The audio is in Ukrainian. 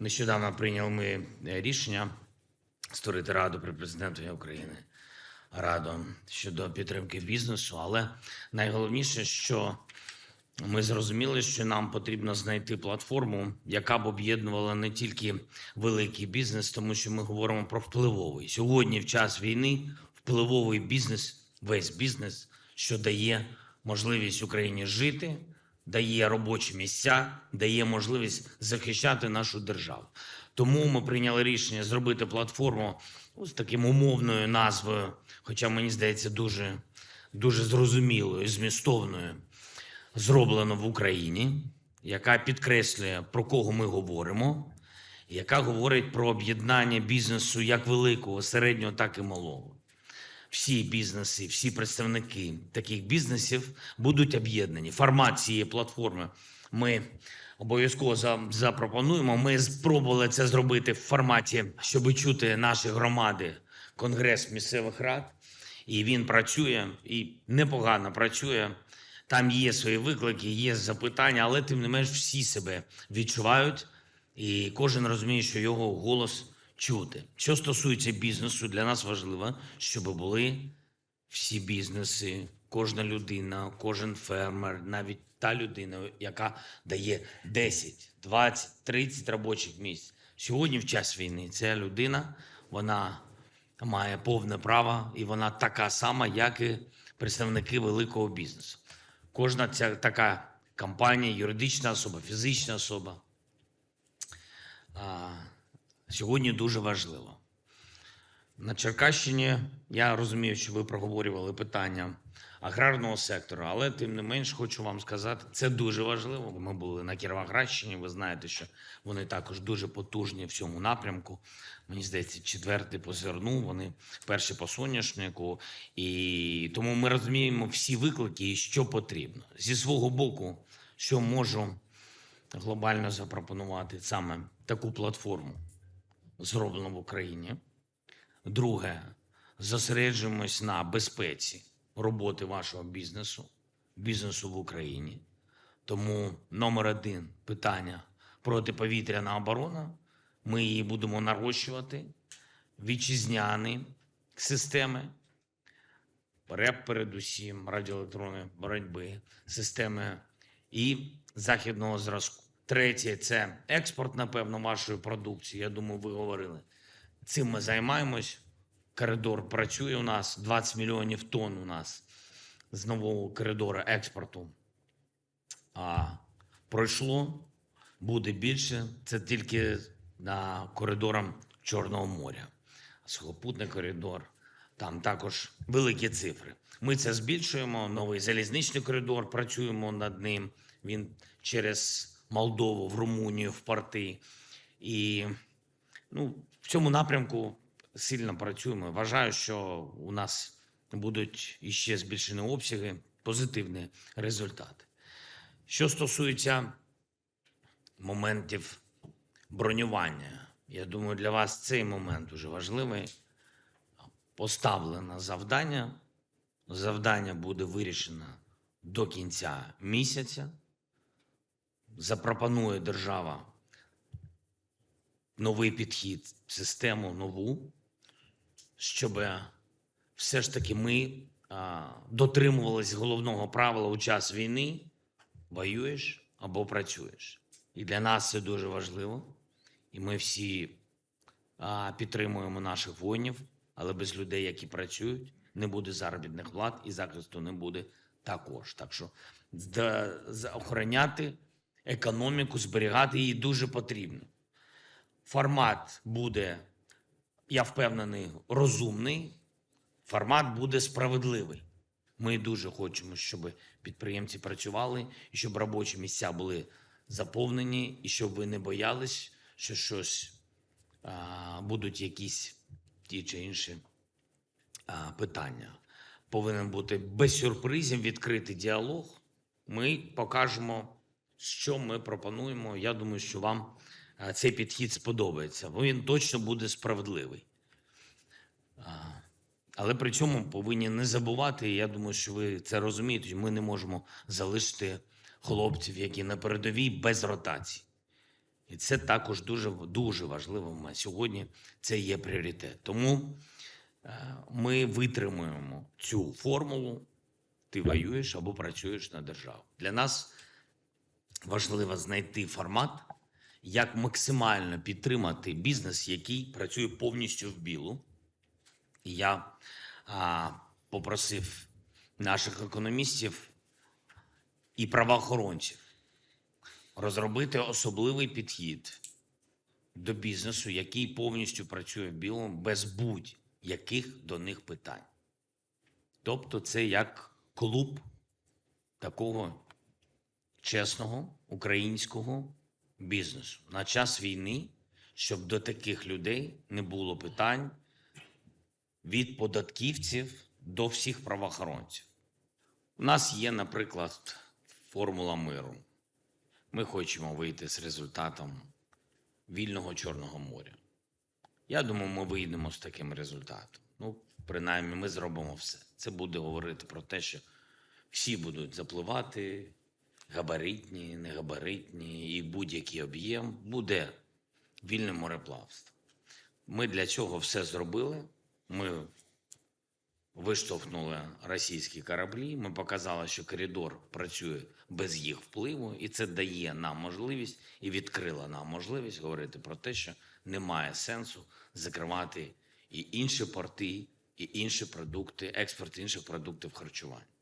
Нещодавно прийняли ми е, рішення створити раду при президентові України, раду щодо підтримки бізнесу. Але найголовніше, що ми зрозуміли, що нам потрібно знайти платформу, яка б об'єднувала не тільки великий бізнес, тому що ми говоримо про впливовий. Сьогодні, в час війни, впливовий бізнес, весь бізнес, що дає можливість Україні жити, дає робочі місця, дає можливість захищати нашу державу. Тому ми прийняли рішення зробити платформу з таким умовною назвою, хоча мені здається, дуже, дуже зрозумілою, змістовною зроблено в Україні, яка підкреслює, про кого ми говоримо, яка говорить про об'єднання бізнесу як великого, середнього, так і малого. Всі бізнеси, всі представники таких бізнесів будуть об'єднані. Формат цієї платформи ми обов'язково за- запропонуємо. Ми спробували це зробити в форматі, щоб чути наші громади, конгрес місцевих рад. І він працює і непогано працює. Там є свої виклики, є запитання, але тим не менш всі себе відчувають, і кожен розуміє, що його голос чути. Що стосується бізнесу, для нас важливо, щоб були всі бізнеси, кожна людина, кожен фермер, навіть та людина, яка дає 10, 20, 30 робочих місць. Сьогодні, в час війни, ця людина вона має повне право, і вона така сама, як і представники великого бізнесу. Кожна ця така компанія, юридична особа, фізична особа сьогодні дуже важливо. На Черкащині я розумію, що ви проговорювали питання аграрного сектору, але тим не менш хочу вам сказати, це дуже важливо. Ми були на Кіровоградщині. Ви знаєте, що вони також дуже потужні в цьому напрямку. Мені здається, четвертий по зерну, вони перші по соняшнику. І тому ми розуміємо всі виклики і що потрібно. Зі свого боку, що можу глобально запропонувати саме таку платформу, зроблену в Україні. Друге, зосереджуємось на безпеці роботи вашого бізнесу, бізнесу в Україні. Тому номер один питання протиповітряна оборона. Ми її будемо нарощувати. Вітчизняні системи, передусім, радіоелектронної боротьби, системи і західного зразку. Третє це експорт, напевно, вашої продукції. Я думаю, ви говорили. Цим ми займаємось. Коридор працює у нас 20 мільйонів тонн у нас з нового коридору експорту. А пройшло, буде більше. Це тільки на коридорам Чорного моря. Сухопутний коридор, там також великі цифри. Ми це збільшуємо. Новий залізничний коридор, працюємо над ним. Він через Молдову, в Румунію, в порти. І ну, в цьому напрямку сильно працюємо. Вважаю, що у нас будуть іще збільшені обсяги, позитивні результати. Що стосується моментів бронювання, я думаю, для вас цей момент дуже важливий. Поставлено завдання. Завдання буде вирішено до кінця місяця. Запропонує держава новий підхід, систему нову, щоб все ж таки ми а, дотримувались головного правила у час війни: воюєш або працюєш. І для нас це дуже важливо. І ми всі підтримуємо наших воїнів, але без людей, які працюють, не буде заробітних плат і захисту не буде також. Так що охороняти економіку, зберігати її дуже потрібно. Формат буде, я впевнений, розумний. Формат буде справедливий. Ми дуже хочемо, щоб підприємці працювали, і щоб робочі місця були заповнені, і щоб ви не боялись, що щось а, будуть якісь ті чи інші а, питання. Повинен бути без сюрпризів відкритий діалог. Ми покажемо, що ми пропонуємо. Я думаю, що вам цей підхід сподобається. бо Він точно буде справедливий. Але при цьому повинні не забувати, я думаю, що ви це розумієте. Ми не можемо залишити хлопців, які на передовій без ротації. І це також дуже, дуже важливо сьогодні. Це є пріоритет. Тому е, ми витримуємо цю формулу. Ти воюєш або працюєш на державу. Для нас важливо знайти формат, як максимально підтримати бізнес, який працює повністю в білу. І я а, попросив наших економістів і правоохоронців розробити особливий підхід до бізнесу, який повністю працює в білому без будь-яких до них питань. Тобто, це як клуб такого чесного українського бізнесу на час війни, щоб до таких людей не було питань від податківців до всіх правоохоронців. У нас є, наприклад, формула миру. Ми хочемо вийти з результатом вільного Чорного моря. Я думаю, ми вийдемо з таким результатом. Ну, принаймні, ми зробимо все. Це буде говорити про те, що всі будуть запливати, габаритні, негабаритні, і будь-який об'єм буде вільне мореплавство. Ми для цього все зробили. Ми виштовхнули російські кораблі. Ми показали, що коридор працює без їх впливу, і це дає нам можливість і відкрило нам можливість говорити про те, що немає сенсу закривати і інші порти, і інші продукти, експорт інших продуктів харчування.